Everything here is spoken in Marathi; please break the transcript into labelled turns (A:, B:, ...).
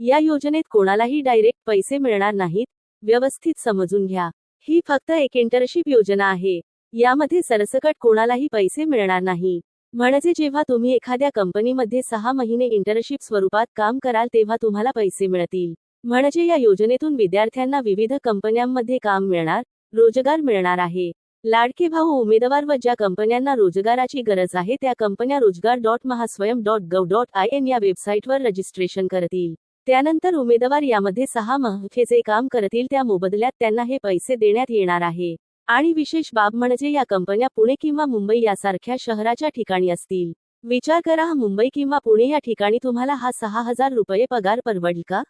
A: या योजनेत कोणालाही डायरेक्ट पैसे मिळणार नाहीत व्यवस्थित समजून घ्या. ही फक्त एक इंटर्नशिप योजना आहे. यामध्ये सरसकट कोणालाही पैसे मिळणार नाही. म्हणजे जेव्हा तुम्ही एखाद्या कंपनीमध्ये सहा महिने इंटर्नशिप स्वरूपात काम कराल तेव्हा तुम्हाला पैसे मिळतील. म्हणजे या योजनेतून विद्यार्थ्यांना विविध कंपन्यांमध्ये काम मिळणार रोजगार मिळणार आहे. लाडके भाऊ उमेदवार व ज्या कंपन्यांना रोजगाराची गरज आहे त्या कंपन्या rojgar dot mahaswayam dot gov dot I N या वेबसाईटवर रजिस्ट्रेशन करतील. त्यानंतर उमेदवार यामध्ये सहा महफे जे काम करतील त्या मोबदल्यात त्यांना हे पैसे देण्यात येणार आहे. आणि विशेष बाब म्हणजे या कंपन्या पुणे किंवा मुंबई यासारख्या शहराच्या ठिकाणी असतील. विचार करा मुंबई किंवा पुणे या ठिकाणी तुम्हाला हा सहा हजार रुपये पगार परवडेल का?